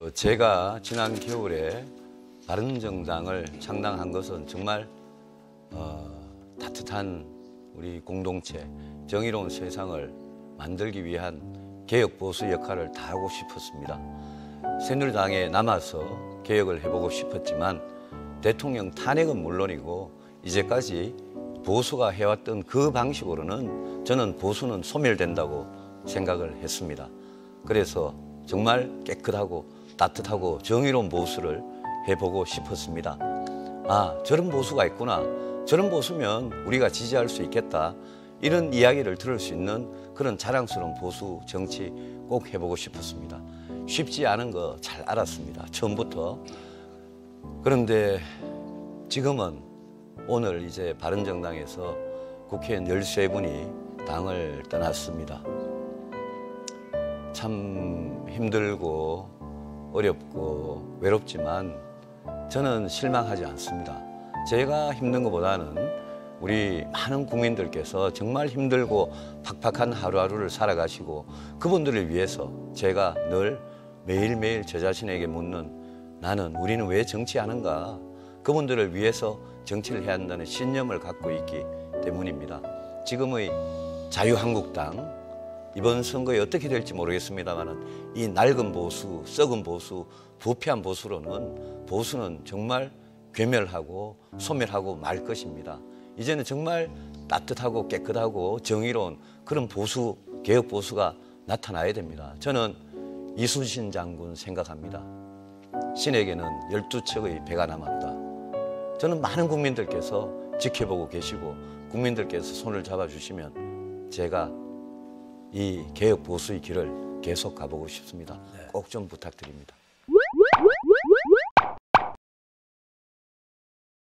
어, 제가 지난 겨울에 바른정당을 창당한 것은 정말 어, 따뜻한 우리 공동체, 정의로운 세상을 만들기 위한 개혁 보수 역할을 다하고 싶었습니다. 새누리당에 남아서 개혁을 해보고 싶었지만 대통령 탄핵은 물론이고 이제까지 보수가 해왔던 그 방식으로는 저는 보수는 소멸된다고 생각을 했습니다. 그래서 정말 깨끗하고 따뜻하고 정의로운 보수를 해보고 싶었습니다. 아, 저런 보수가 있구나. 저런 보수면 우리가 지지할 수 있겠다. 이런 이야기를 들을 수 있는 그런 자랑스러운 보수 정치 꼭 해보고 싶었습니다. 쉽지 않은 거 잘 알았습니다. 처음부터. 그런데 지금은 오늘 이제 바른정당에서 국회의원 13분이 당을 떠났습니다. 참 힘들고 어렵고 외롭지만 저는 실망하지 않습니다. 제가 힘든 것보다는 우리 많은 국민들께서 정말 힘들고 팍팍한 하루하루를 살아가시고 그분들을 위해서 제가 늘 매일매일 저 자신에게 묻는 나는 우리는 왜 정치하는가 그분들을 위해서 정치를 해야 한다는 신념을 갖고 있기 때문입니다. 지금의 자유한국당 이번 선거에 어떻게 될지 모르겠습니다만은 이 낡은 보수, 썩은 보수, 부패한 보수로는 보수는 정말 괴멸하고 소멸하고 말 것입니다. 이제는 정말 따뜻하고 깨끗하고 정의로운 그런 보수, 개혁 보수가 나타나야 됩니다. 저는 이순신 장군 생각합니다. 신에게는 열두 척의 배가 남았다. 저는 많은 국민들께서 지켜보고 계시고 국민들께서 손을 잡아주시면 제가 이 개혁 보수의 길을 계속 가보고 싶습니다. 꼭 좀 부탁드립니다.